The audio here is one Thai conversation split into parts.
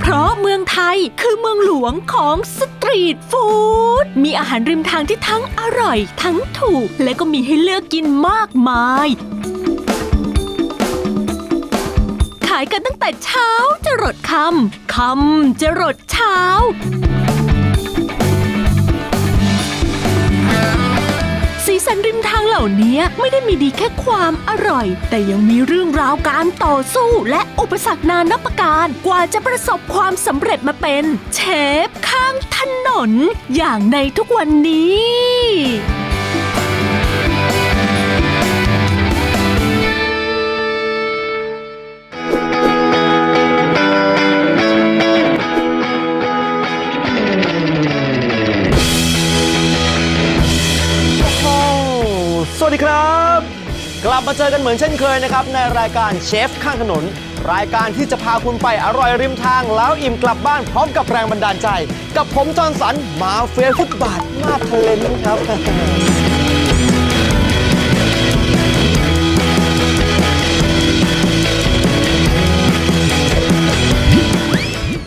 เพราะเมืองไทยคือเมืองหลวงของสต รีทฟู้ดมีอาหารริมทางที่ทั้งอร่อย ทั้งถูก และก็มีให้เลือกกินมากมาย ขายกันตั้งแต่เช้าจะรดคำคำจะรดเช้า สีสันริมทางเหล่านี้ไม่ได้มีดีแค่ความอร่อย แต่ยังมีเรื่องราวการต่อสู้และอุปสรรคนานับประการ กว่าจะประสบความสำเร็จมาเป็น เชฟข้างถนน อย่างในทุกวันนี้ สวัสดีครับ กลับมาเจอกันเหมือนเช่นเคยนะครับ ในรายการเชฟข้างถนน รายการที่จะพาคุณไปอร่อยริมทาง แล้วอิ่มกลับบ้านพร้อมกับแรงบันดาลใจ กับผมจอห์นสันมาเฟียฟุตบาทมาทะเลนครับ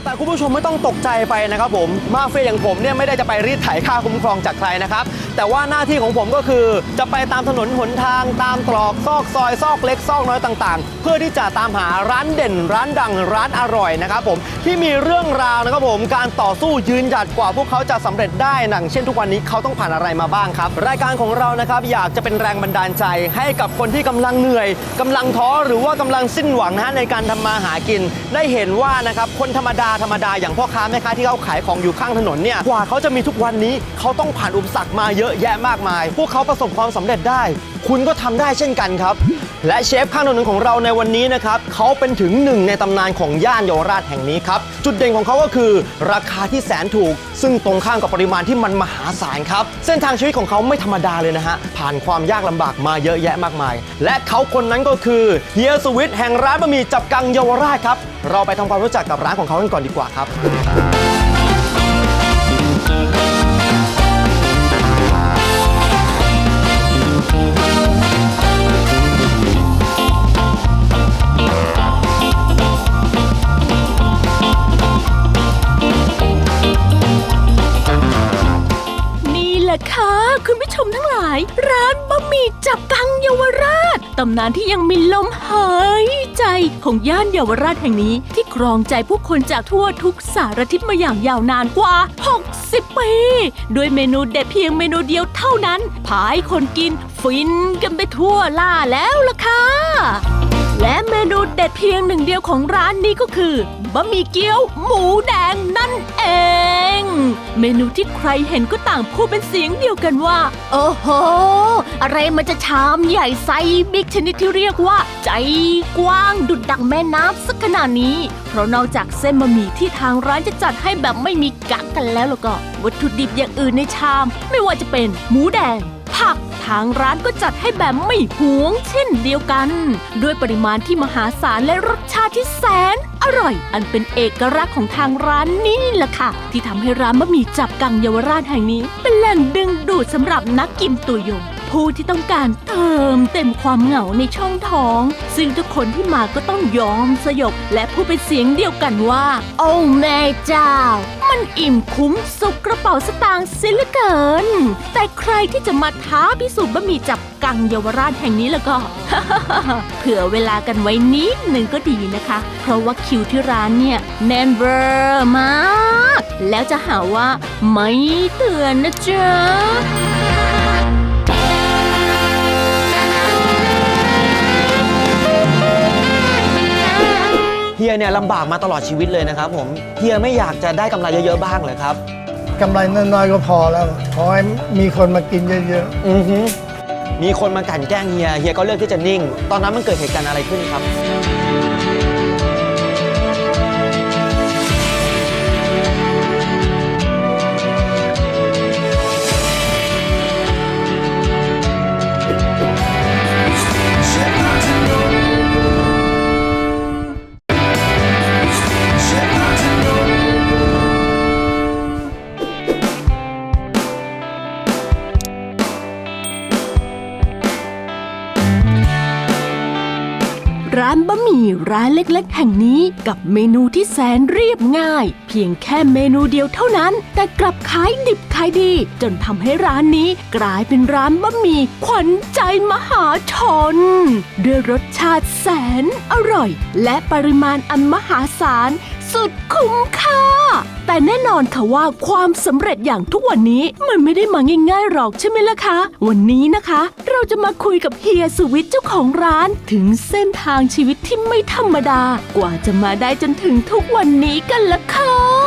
แต่คุณผู้ชมไม่ต้องตกใจไปนะครับผมมาเฟียอย่างผมเนี่ยไม่ได้จะไปรีดไถค่าคุ้มครองจากใครนะครับ แต่ว่าหน้าที่ของผมก็คือ จะไปตามถนนหนทางตามตรอกซอกซอยซอกเล็กซอกน้อยต่างๆ เพื่อที่จะตามหาร้านเด่น ร้านดังร้านอร่อยนะครับผมที่มีเรื่องราวนะครับผมการต่อสู้ยืนหยัดกว่าพวกเขาจะสำเร็จได้หนังเช่นทุกวันนี้เขาต้องผ่านอะไรมาบ้างครับ รายการของเรานะครับอยากจะเป็นแรงบันดาลใจ ให้กับคนที่กำลังเหนื่อยกำลังท้อหรือว่ากำลังสิ้นหวังนะฮะในการทำมาหากิน ได้เห็นว่านะครับคนธรรมดาธรรมดาอย่างพ่อค้าแม่ค้าที่เขาขายของอยู่ข้างถนนเนี่ยกว่าเขาจะมีทุกวันนี้เขาต้องผ่านอุปสรรคมาเยอะอะแยะมากมาย พวกเขาประสบความสำเร็จได้ คุณก็ทำได้เช่นกันครับ และเชฟข้างถนนของเราในวันนี้นะครับเขาเป็นถึงหนึ่งในตำนานของย่านเยาวราชแห่งนี้ครับ จุดเด่นของเขาก็คือ ราคาที่แสนถูก ซึ่งตรงข้ามกับปริมาณที่มันมหาศาลครับ เส้นทางชีวิตของเขาไม่ธรรมดาเลยนะฮะ ผ่านความยากลำบากมาเยอะแยะมากมาย และเขาคนนั้นก็คือเฮียสวิทแห่งร้านบะหมี่จับกังเยาวราชครับ เราไปทำความรู้จักกับร้านของเขากันก่อนดีกว่าครับ่ะค่ะ คุณผู้ชมทั้งหลาย ร้านบะหมี่จับกังเยาวราชตำนานที่ยังมีลมหายใจของย่านเยาวราชแห่งนี้ ที่ครองใจผู้คนจากทั่วทุกสารทิศมาอย่างยาวนานกว่า 60 ปีด้วยเมนูเด็ดเพียงเมนูเดียวเท่านั้นพาให้คนกิน ฟินกันไปทั่วล่าแล้วล่ะค่ะและเมนูเด็ดเพียงหนึ่งเดียวของร้านนี้ก็คือบะหมี่เกี๊ยว หมูแดงนั่นเอง เมนูที่ใครเห็นก็ต่างพูดเป็นเสียงเดียวกันว่า โอ้โห อะไรมันจะชามใหญ่ไซส์บิ๊กชนิดที่เรียกว่า ใจกว้างดุดดังแม่น้ำสักขนาดนี้ เพราะนอกจากเส้นบะหมี่ที่ทางร้านจะจัดให้แบบไม่มีกักกันแล้วแล้วก็ วัตถุดิบอย่างอื่นในชาม ไม่ว่าจะเป็นหมูแดง ผัก ทางร้านก็จัดให้แบบไม่หวงเช่นเดียวกัน ด้วยปริมาณที่มหาศาลและรสชาติที่แสน อร่อย อันเป็นเอกลักษณ์ของทางร้านนี่แหละค่ะ ที่ทำให้ร้านบะหมี่จับกังเยาวราชแห่งนี้ เป็นแหล่งดึงดูดสำหรับนักกินตัวยง ผู้ที่ต้องการเติมเต็มความเหงาในช่องท้อง ซึ่งทุกคนที่มาก็ต้องยอมสยบและพูดเป็นเสียงเดียวกันว่า โอ้แม่เจ้า มันอิ่มคุ้มสุกกระเป๋าสตางค์เสิเหลือเกิน แต่ใครที่จะมาท้าพิสูจน์บะหมี่จับกังเยาวราชแห่งนี้แล้วก็เผื่อเวลากันไว้นิดหนึ่งก็ดีนะคะ เพราะว่าคิวที่ร้านเนี่ยแน่นเบอร์มาก แล้วจะหาว่าไม่เตือนนะจ๊ะ ฮียเนี่ยลำบากมาตลอดชีวิตเลยนะครับผมเฮียไม่อยากจะได้กำไรเยอะๆบ้างเลยครับ กำไรน้อยๆก็พอแล้วขอให้มีคนมากินเยอะอือฮึมีคนมากลั่นแกล้งเฮียเฮียก็เลือกที่จะนิ่ง ตอนนั้นมันเกิดเหตุการณ์อะไรขึ้นครับ ร้านเล็กๆ แห่งนี้กับเมนูที่แสนเรียบง่าย เพียงแค่เมนูเดียวเท่านั้น แต่กลับขายดิบขายดี จนทำให้ร้านนี้กลายเป็นร้านบะหมี่ขวัญใจมหาชน ด้วยรสชาติแสนอร่อย และปริมาณอันมหาศาลสุดคุ้มค่า แต่แน่นอนค่ะว่าความสำเร็จอย่างทุกวันนี้มันไม่ได้มาง่ายๆหรอกใช่ไหมล่ะคะ วันนี้นะคะ เราจะมาคุยกับเฮียสวิทเจ้าของร้าน ถึงเส้นทางชีวิตที่ไม่ธรรมดา กว่าจะมาได้จนถึงทุกวันนี้กันล่ะค่ะ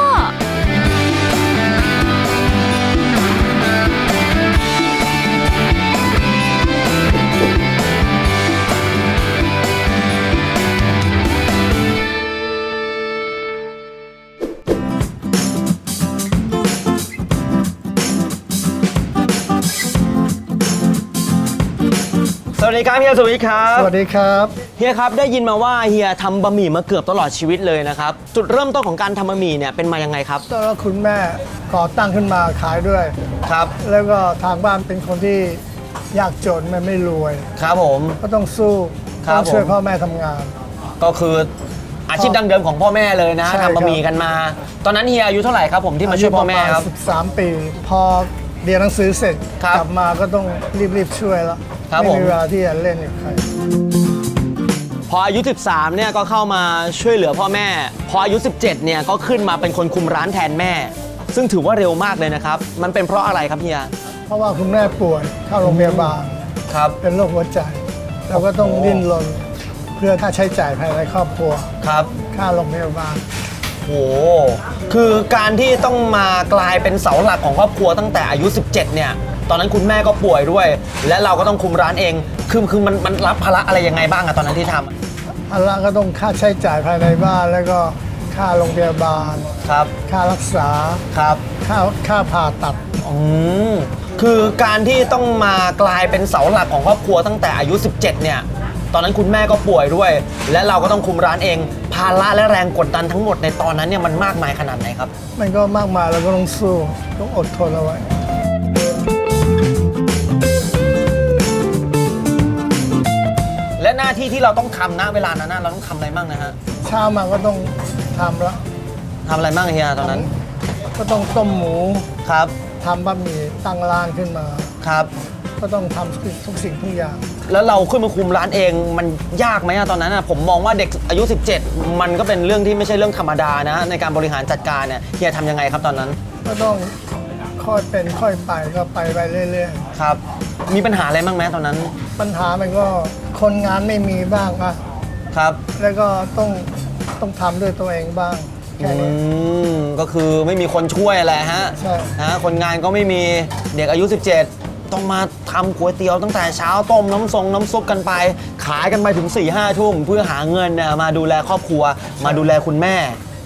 วัสดีครับเฮียสวิทย์ครับ สวัสดีครับเฮียครับได้ยินมาว่าเฮียทำบะหมี่มาเกือบตลอดชีวิตเลยนะครับ จุดเริ่มต้นของการทำบะหมี่เนี่ยเป็นมายังไงครับ ตอนนั้นคุณแม่ก่อตั้งขึ้นมาขายด้วย ครับ แล้วก็ทางบ้านเป็นคนที่ยากจนไม่ไม่รวย ครับผม ก็ต้องสู้ครับต้องช่วยผม พ่อแม่ทำงาน ก็คืออาชีพดั้งเดิมของพ่อแม่เลยนะใช่ครับ ทำบะหมี่กันมา ตอนนั้นเฮียอายุเท่าไหร่ครับผมที่มาช่วยพ่อแม่ครับายุปะาณ13 ปี พอ เรียนหนังสือเสร็จครับกลับมาก็ต้องรีบๆช่วยแล้วครับไม่ผม มีเวลาที่จะเล่นกับใคร พออายุ 13 เนี่ยก็เข้ามาช่วยเหลือพ่อแม่ พออายุ 17 เนี่ยก็ขึ้นมาเป็นคนคุมร้านแทนแม่ ซึ่งถือว่าเร็วมากเลยนะครับ มันเป็นเพราะอะไรครับเฮีย เพราะว่าคุณแม่ป่วยเข้าโรงพยาบาลครับ เป็นโรคหัวใจ เราก็ต้องดิ้นรนเพื่อค่าใช้จ่ายภายในครอบครัว ครับ ค่าโรงพยาบาลโห คือการที่ต้องมากลายเป็นเสาหลักของครอบครัวตั้งแต่อายุ 17 เนี่ย ตอนนั้นคุณแม่ก็ป่วยด้วย และเราก็ต้องคุมร้านเอง คือคือมันมันรับภาระอะไรยังไงบ้างอะตอนนั้นที่ทำอันละก็ต้องค่าใช้จ่ายภายในบ้านแล้วก็ค่าโรงพยาบาล ครับ ค่ารักษา ครับ ค่าค่าผ่าตัด อืมคือการที่ต้องมากลายเป็นเสาหลักของครอบครัวตั้งแต่อายุ 17 เนี่ย ตอนนั้นคุณแม่ก็ป่วยด้วย และเราก็ต้องคุมร้านเอง ภาระและแรงกดดันทั้งหมดในตอนนั้นเนี่ยมันมากมายขนาดไหนครับ มันก็มากมายเราก็ต้องสู้ต้องอดทนเอาไว้และหน้าที่ที่เราต้องทำนะเวลานั้นนะเราต้องทำอะไรบ้างนะฮะเช้ามาก็ต้องทำละทำอะไรบ้างเฮียตอนนั้นก็ต้องต้มหมูครับทำบะหมี่ตั้งร้านขึ้นมา ครับ ก็ต้องทำทุกสิ่งทุกอย่าง แล้วเราขึ้นมาคุมร้านเองมันยากไหมอะตอนนั้นอะผมมองว่าเด็กอายุ 17 มันก็เป็นเรื่องที่ไม่ใช่เรื่องธรรมดานะ ในการบริหารจัดการเนี่ยเฮียทำยังไงครับตอนนั้นก็ต้องค่อยเป็นค่อยไปก็ไปไปเรื่อยครับ มีปัญหาอะไรบ้างไหมตอนนั้น ๆ ปัญหามันก็คนงานไม่มีบ้างอะครับ แล้วก็ต้องต้องทำด้วยตัวเองบ้างแค่อืนี้ มก็คือไม่มีคนช่วยอะไรฮะใช่ ฮะคนงานก็ไม่มีเด็กอายุ 17 ต้องมาทำก๋วยเตี๋ยวตั้งแต่เช้าต้มน้ำทรงน้ำซุปกันไป ขายกันไปถึง4ี่ห้าทุ่มเพื่อหาเงินนะมาดูแลครอบครัว มาดูแลคุณแม่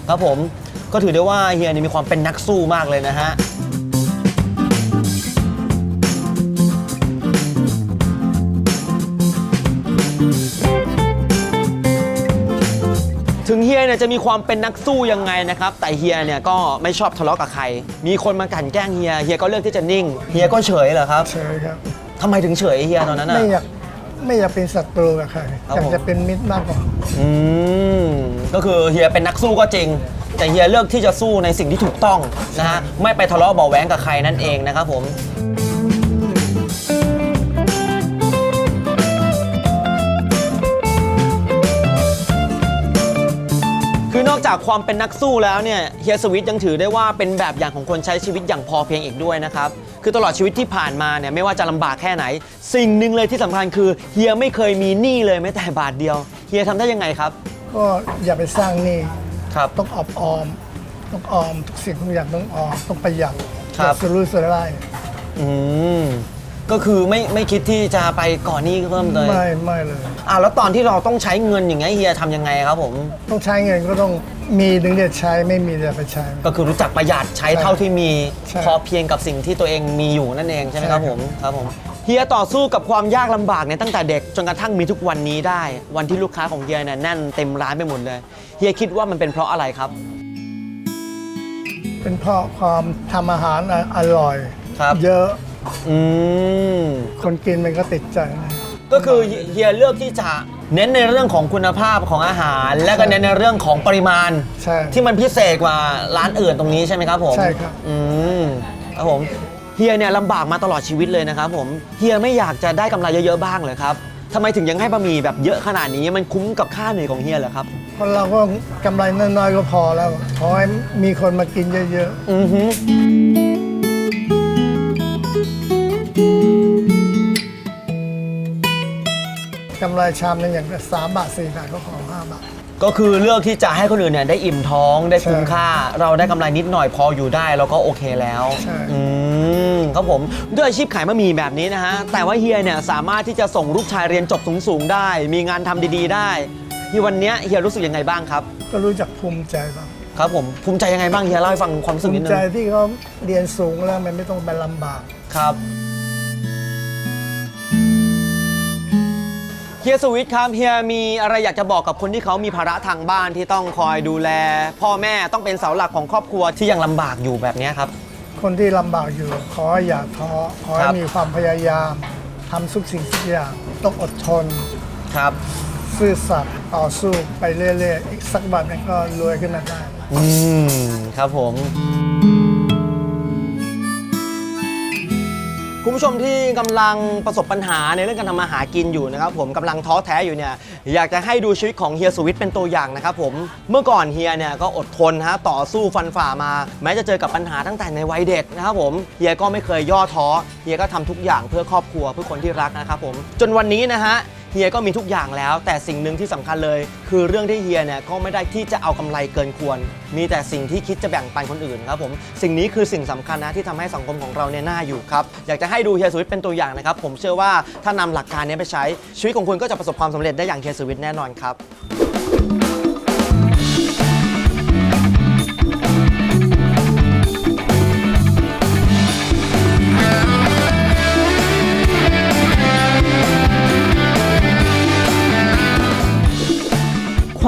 ครับผมก็ถือได้ว่าเฮียนี่มีความเป็นนักสู้มากเลยนะฮะ ถึงเฮียเนี่ยจะมีความเป็นนักสู้ยังไงนะครับ แต่เฮียเนี่ยก็ไม่ชอบทะเลาะกับใคร มีคนมากลั่นแกล้งเฮียเฮียก็เลือกที่จะนิ่งเฮียก็เฉยเหรอครับเฉยครับทำไมถึงเฉยเฮียตอนนั้นอะ ไม่อยากไม่อยากเป็นศัตรูกับใครครับอยากผม จะเป็นมิตรมากกว่าอืมก็คือเฮียเป็นนักสู้ก็จริง แต่เฮียเลือกที่จะสู้ในสิ่งที่ถูกต้องนะฮะไม่ไปทะเลาะเบาะแว้งกับใครนั่นเองนะครับผม อนอกจากความเป็นนักสู้แล้วเนี่ยเฮียสวิทยังถือได้ว่าเป็นแบบอย่างของคนใช้ชีวิตอย่างพอเพียงอีกด้วยนะครับ คือตลอดชีวิตที่ผ่านมาเนี่ยไม่ว่าจะลำบากแค่ไหน สิ่งหนึ่งเลยที่สำคัญคือเฮียไม่เคยมีหนี้เลยแม้แต่บาทเดียวเฮียทำได้ยังไงครับ ก็อย่าไปสร้างหนี้ครับ ต้องออมออม ต้องออมทุกสิ่งทุกอย่างต้องออมต้องประหยัดครับ อย่าสุรุ่ยสุร่ายอืม ก็คือไม่ไม่คิดที่จะไปก่อนหนี้เพิ่มเลยไม่ไม่เลย อ่าแล้วตอนที่เราต้องใช้เงินอย่างเงี้ยเฮียทำยังไงครับผม ต้องใช้เงินก็ต้องมีถึงจะใช้ไม่มีจะไปใช้ ก็คือรู้จักประหยัดใช้เท่าที่มี ใช่ พอเพียงกับสิ่งที่ตัวเองมีอยู่นั่นเองใช่ไหมครับใช่ผครับมครับผมเฮียต่อสู้กับความยากลำบากเนี่ยตั้งแต่เด็กจนกระทั่งมีทุกวันนี้ได้ วันที่ลูกค้าของเฮียเนี่ยแน่นเต็มร้านไปหมดเลยเฮียคิดว่ามันเป็นเพราะอะไรครับ เป็นเพราะความทำอาหารออร่อย ครับ เยอะ อืมคนกินมันก็ติดใจนะก็คือเฮียเลือกที่จะเน้นในเรื่องของคุณภาพของอาหาร และก็เน้นในเรื่องของปริมาณ ใช่ ที่มันพิเศษกว่าร้านอื่นตรงนี้ใช่ไหมครับผมใช่ครับ อืมครับผมเฮียเนี่ยลำบากมาตลอดชีวิตเลยนะครับผมเฮียไม่อยากจะได้กำไรเยอะๆบ้างเลยครับทำไมถึงยังให้บะหมี่แบบเยอะขนาดนี้มันคุ้มกับค่าเหนื่อยของเฮียเหรอครับเพราะเราก็กำไรน้อยๆก็พอแล้วขอให้มีคนมากินเยอะอือฮึๆ กำไรชามหนึงอย่างสามบาทสี่บาทก็ขอห้าบาท ก็คือเลือกที่จะให้คนอื่นเนี่ยได้อิ่มท้องได้คุ้มใช่ค่า เราได้กำไรนิดหน่อยพออยู่ได้เราก็โอเคแล้วใช่ อืมครับผมด้วยอาชีพขายบะหมี่แบบนี้นะฮะ แต่ว่าเฮียเนี่ยสามารถที่จะส่งลูกชายเรียนจบสูงๆได้ มีงานทำดีๆได้ที่วันเนี้ยเฮียรู้สึกยังไงบ้างครับ ก็รู้จักภูมิใจบ้างครับผมภูมิใจยังไงบ้างเฮียเล่าให้ฟังความรู้สึภูกนิมิดนึใจงที่เขาเรียนสูงแล้วมันไม่ต้องไปลำบาก ครับ เฮียสวิทครับเฮียมีอะไรอยากจะบอกกับคนที่เขามีภาระทางบ้านที่ต้องคอยดูแล พ่อแม่ต้องเป็นเสาหลักของครอบครัวที่ยังลำบากอยู่แบบเนี้ยครับ คนที่ลำบากอยู่ ขอให้อย่าท้อขอคให้รับ มีความพยายามทำทุกสิ่งทุกอย่าง ต้องอดทน ครับ ซื่อสัตย์ต่อสู้ไปเรื่อยๆ อีกสักวันหนึงก็รวยขึ้นมาได้ อืม ครับผม คุณผู้ชมที่กำลังประสบปัญหาในเรื่องการทำมาหากินอยู่นะครับผมกำลังท้อแท้อยู่เนี่ยอยากจะให้ดูชีวิตของเฮียสุวิทย์เป็นตัวอย่างนะครับผมเมื่อก่อนเฮียเนี่ยก็อดทนฮะต่อสู้ฟันฝ่ามา แม้จะเจอกับปัญหาตั้งแต่ในวัยเด็กนะครับผมเฮียก็ไม่เคยย่อท้อเฮียก็ทำทุกอย่างเพื่อครอบครัวเพื่อคนที่รักนะครับผมจนวันนี้นะฮะ เฮียก็มีทุกอย่างแล้ว แต่สิ่งหนึ่งที่สำคัญเลย คือเรื่องที่เฮียเนี่ยก็ไม่ได้ที่จะเอากำไรเกินควร มีแต่สิ่งที่คิดจะแบ่งปันคนอื่นครับผมสิ่งนี้คือสิ่งสำคัญนะที่ทำให้สังคมของเราเนี่ยน่าอยู่ครับอยากจะให้ดูเฮียสุวิทย์เป็นตัวอย่างนะครับผมเชื่อว่าถ้านำหลักการนี้ไปใช้ชีวิตของคุณก็จะประสบความสำเร็จได้อย่างเฮียสุวิทย์แน่นอนครับ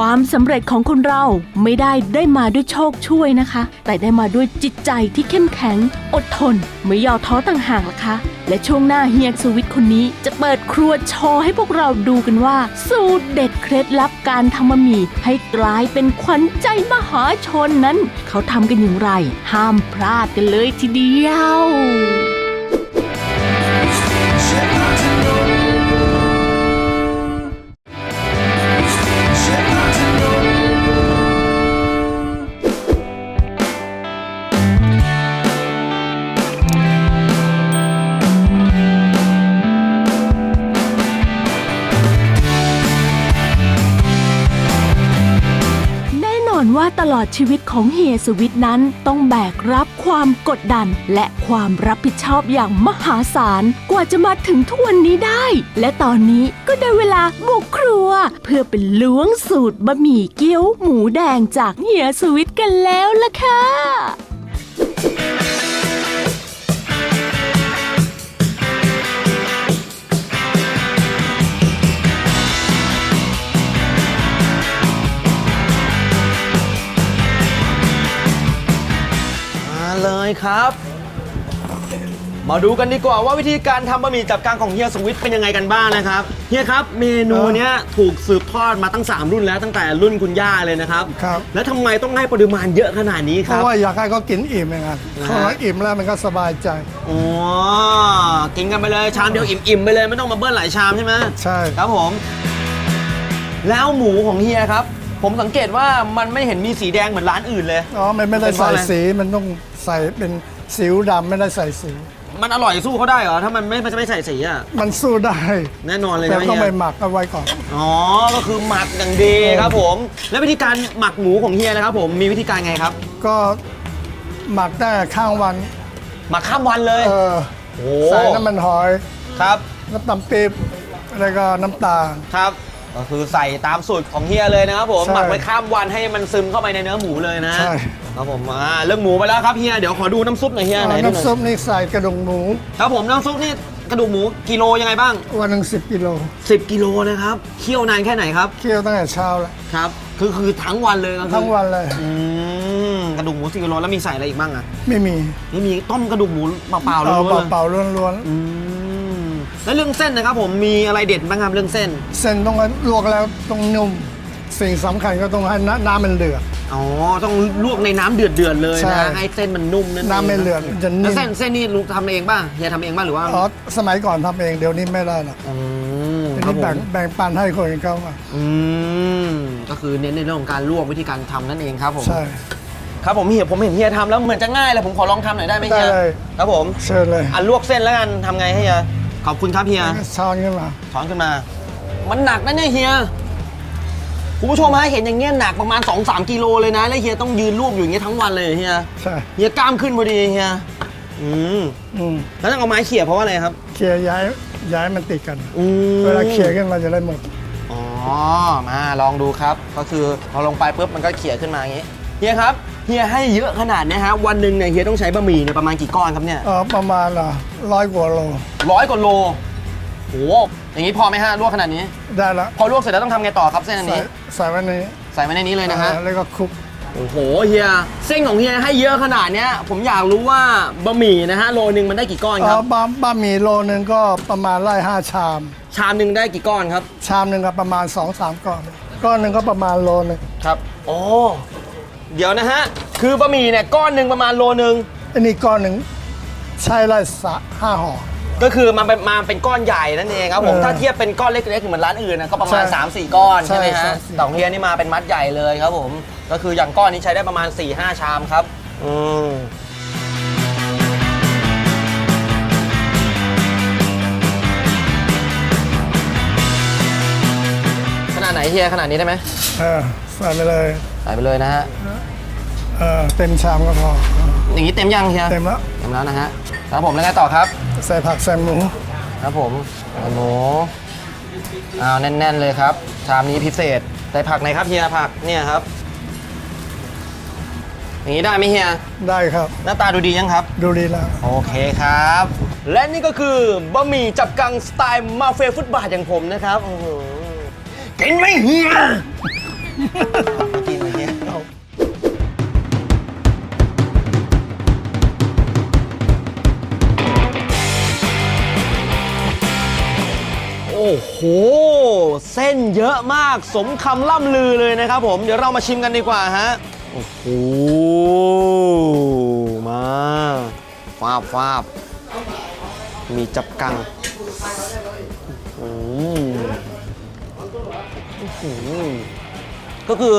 ความสำเร็จของคนเราไม่ได้ได้มาด้วยโชคช่วยนะคะ แต่ได้มาด้วยจิตใจที่เข้มแข็ง อดทน ไม่ย่อท้อต่างหากล่ะคะ และช่วงหน้าเฮียสวิทย์คนนี้จะเปิดครัวโชว์ให้พวกเราดูกันว่า สูตรเด็ดเคล็ดลับการทำบะหมี่ให้กลายเป็นขวัญใจมหาชนนั้น เขาทำกันอย่างไร ห้ามพลาดกันเลยทีเดียว ว่าตลอดชีวิตของเฮียสวิทนั้นต้องแบกรับความกดดัน และความรับผิดชอบอย่างมหาศาลกว่าจะมาถึงทุกวันนี้ได้ และตอนนี้ก็ได้เวลาบุกครัว เพื่อเป็นล้วงสูตรบะหมี่เกี๊ยวหมูแดงจากเฮียสวิทกันแล้วล่ะค่ะ เลยครับ มาดูกันดีกว่าว่าวิธีการทำบะหมี่จับกังของเฮียสวิทเป็นยังไงกันบ้างนะครับเฮียครับ เมนูเนี้ยถูกสืบทอดมาตั้ง 3 รุ่นแล้วตั้งแต่รุ่นคุณย่าเลยนะครับ ครับ แล้วทำไมต้องให้ปริมาณเยอะขนาดนี้เพครับ ราะว่าอยากให้เขากินอิ่มอย่างนั้นนะฮะพออิ่มแล้วมันก็สบายใจ อ๋อ กินกันไปเลยชามเดียวอิ่มๆไปเลยไม่ต้องมาเบิ้ลหลายชามใช่ไหมใช่ ครับผม แล้วหมูของเฮียครับ ผมสังเกตว่ามันไม่เห็นมีสีแดงเหมือนร้านอื่นเลย อ๋อมันไม่ได้เป็นเพราะใส่อะไรสีมันต้องใส่เป็นสิวดำไม่ได้ใส่สี มันอร่อยสู้เขาได้เหรอ ถ้ามันไม่ไม่ใส่สีอะ มันสู้ได้ แน่นอนเลยแต่นะต้องเฮีไปยหมักเอาไว้ก่อน อ๋อ ก็คือหมักอย่างดีครับผม แล้ววิธีการหมักหมูของเฮียนะครับผมมีวิธีการไงครับก็หมักได้ข้างวัน หมักข้ามวันเลยเออโอ้ใส่น้ำมันหอยครับ น้ำตาลปี๊บแล้วก็น้ำตาล ครับ ก็คือใส่ตามสูตรของเฮียเลยนะครับผม ใช่หมักไว้ข้ามวันให้มันซึมเข้าไปในเนื้อหมูเลยนะใช่ ครับผมอ่าเรื่องหมูไปแล้วครับเฮียเดี๋ยวขอดูน้ำซุปหน่อยเฮียไหนดูหน่อยน้ำซุปนี่ใส่กระดูกหมูครับผมน้ำซุปนี่กระดูกหมูกิโลยังไงบ้าง วันหนึ่งสิบกิโล10 กิโลนะครับเคี่ยวนานแค่ไหนครับเคี่ยวตั้งแต่เช้าแล้วครับ คือคือทั้งวันเลยก็คือทั้งวันเลย อืมกระดูกหมูสิกิโลแล้วมีใส่อะไรอีกบ้างอะไม่มีนี่มีต้มกระดูกหมูเปล่าๆเอาล้วนๆเลยเปล่าๆล้วนอืม แล้วเรื่องเส้นนะครับผมมีอะไรเด็ดบ้างครับเรื่องเส้น เส้นต้องลวกแล้วต้องนุ่ม สิ่งสำคัญก็ต้องให้น้ำน้ำมันเดือด อ๋อ ต้องลวกในน้ำเดือดเดือดๆเลยใช่นะให้เส้นมันนุ่มนั่นเองน้ำไม่เดือดมันจะนิ่ม แล้วเส้นเส้นนี่ลุงทำเองป่ะเฮียทำเองป่ะหรือว่าอ๋อสมัยก่อนทำเองเดี๋ยวนี้ไม่ได้หรอกอืมเดี๋ยวครับนี้ผแบ่งมแบ่งปันให้คนอื่นเขาอะอืมก็คือเน้นในเรื่องของการลวกวิธีการทำนั่นเองครับผมใช่ ครับผมเฮียผมเห็นเฮียทำแล้วเหมือนจะง่ายเลยผมขอลองทำหน่อยได้ไหมเฮียได้เลย ครับผมเชิญเลย อะลวกเส้นแล้วกันทำไงให้เฮีย ขอบคุณครับเฮียช้อนขึ้นมาถอนขึ้นมา มันหนักนะเนี่ยเฮียคุณผู้ชมฮะเห็นอย่างเงี้ยหนักประมาณ 2-3กิโลเลยนะ แล้วเฮียต้องยืนรูปอยู่อย่างเงี้ยทั้งวันเลยเฮียใช่เฮียกล้ามขึ้นพอดีเฮียอืมอืมแล้วต้องเอาไม้เขี่ยเพราะว่าอะไรครับเคลียร์ย้ายย้ายมันติดกันอืมเวลาเคลียร์ขึ้นมาจะได้หมดอ๋อมาลองดูครับ ก็คือพอลงไปปุ๊บมันก็เขี่ยขึ้นมาอย่างงี้ เฮียครับเฮียให้เยอะขนาดเนี้ยฮะวันหนึ่งเนี่ยเฮียต้องใช้บะหมี่เนี่ยประมาณกี่ก้อนครับเนี่ยเออประมาณละร้อยกว่าโลร้อยกว่าโลโหอย่างนี้พอไหมฮะลวกขนาดนี้ ได้ละพอลวกเสร็จแล้วต้องทำไงต่อครับเส้นอันใส่นี้ ใส่ไว้ในนี้ใส่ไว้ในนี้เลยนะฮะ เออแล้วก็คลุกโอ้โหเฮียเส้นของเฮียให้เยอะขนาดเนี้ย ผมอยากรู้ว่าบะหมี่นะฮะโลนึงมันได้กี่ก้อนเอครัอบ บะบะหมี่โลนึงก็ประมาณไล่ห้าชาม ชามหนึ่งได้กี่ก้อนครับชามหนึ่งก็ประมาณ2อสามก้อนก้อนหนึ่งก็ประมาณโลนึงครับโอ้ เดี๋ยวนะฮะ คือบะหมี่เนี่ยก้อนหนึ่งประมาณโลนึงอันนี้ก้อนหนึ่งใช้ไล่สะห้าห่อ ก็คือมันเป็นมาเป็นก้อนใหญ่นั่นเองครับผมเออถ้าเทียบเป็นก้อนเล็กๆเหมือนร้านอื่นนะก็ประมาณ ใช่3 4 ก้อนใช่ใช่ไหมฮะสามสี่แต่ของเฮียนี่มาเป็นมัดใหญ่เลยครับผม ก็คืออย่างก้อนนี้ใช้ได้ประมาณ 4 5 ชามครับ อืมขนาดไหนเฮียขนาดนี้ได้ไหมเออใส่ไปเลย ใส่ไปเลยนะฮะ เออเต็มชามก็พอ อย่างนี้เต็มยังเฮีย เต็มแล้ว เต็มแล้วนะฮะ ครับผมแล้วไงต่อครับ ใส่ผักใส่หมู ครับผมหมูอ้าวแน่น ๆ เลยครับ ชามนี้พิเศษ ใส่ผักไหนครับเฮียผักเนี่ยครับ อย่างนี้ได้ไหมเฮีย ได้ครับ หน้าตาดูดียังครับ ดูดีแล้ว โอเคครับ และนี่ก็คือบะหมี่จับกังสไตล์มาเฟฟุตบาทอย่างผมนะครับโอ้โหกินไหมเฮียไม่กินเลยเฮีย อ้โห เส้นเยอะมากสมคำล่ำลือเลยนะครับผม เดี๋ยวเรามาชิมกันดีกว่าฮะ โอ้โห มาฟาบฟาบมีจับกังอืมอื้อหือก็คือ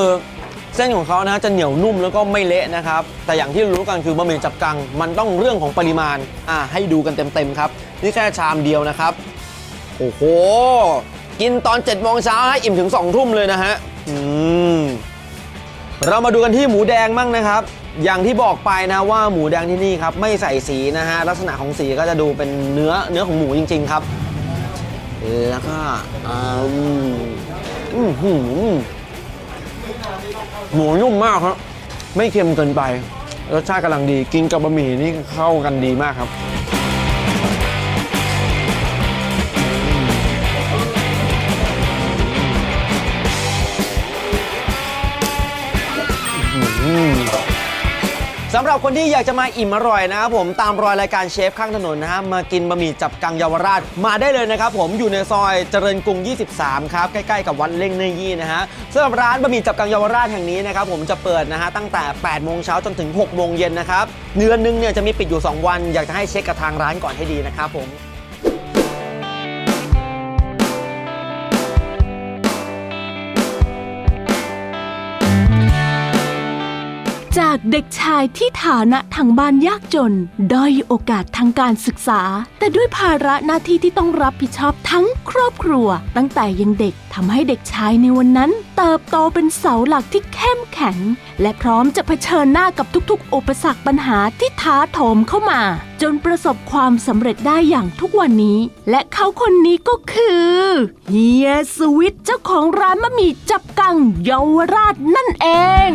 เส้นของเขานะจะเหนียวนุ่มแล้วก็ไม่เละนะครับ แต่อย่างที่รู้กันคือบะหมี่จับกัง มันต้องเรื่องของปริมาณ อะให้ดูกันเต็มๆครับ นี่แค่ชามเดียวนะครับ โอ้โห กินตอน7จ็ดโมงเช้าให้อิ่มถึง2องทุ่มเลยนะฮะ อืม เรามาดูกันที่หมูแดงมั่งนะครับ อย่างที่บอกไปนะว่าหมูแดงที่นี่ครับ ไม่ใส่สีนะฮะ ลักษณะของสีก็จะดูเป็นเนื้อเนื้อของหมูจริง ๆ ครับ แล้วก็อืมอื้อหือหมูนุ่มมากครับ ไม่เค็มเกินไป รสชาติกำลังดี กินกับบะหมี่นี่เข้ากันดีมากครับ สำหรับคนที่อยากจะมาอิ่มอร่อยนะครับผมตามรอยรายการเชฟข้างถนนนะฮะมากินบะหมี่จับกังเยาวราชมาได้เลยนะครับผมอยู่ในซอยเจริญกรุง 23 ครับ ใกล้ๆกับวัดเล่งเนยี่นะฮะสำหรับร้านบะหมี่จับกังเยาวราชแห่งนี้นะครับผมจะเปิดนะฮะตั้งแต่ 8 โมงเช้าจนถึง 6 โมงเย็นนะครับเดือนนึงเนี่ยจะมีปิดอยู่ 2 วัน อยากจะให้เช็คกับทางร้านก่อนให้ดีนะครับผม จากเด็กชายที่ฐานะทางบ้านยากจน ด้อยโอกาสทางการศึกษา แต่ด้วยภาระหน้าที่ที่ต้องรับผิดชอบทั้งครอบครัว ตั้งแต่ยังเด็กทำให้เด็กชายในวันนั้น เติบโตเป็นเสาหลักที่เข้มแข็ง และพร้อมจะเผชิญหน้ากับทุกๆ อุปสรรคปัญหาที่ท้าโถมเข้ามา จนประสบความสำเร็จได้อย่างทุกวันนี้ และเขาคนนี้ก็คือเฮียสวิทเจ้าของร้านมะหมี่จับกังเยาวราชนั่นเอง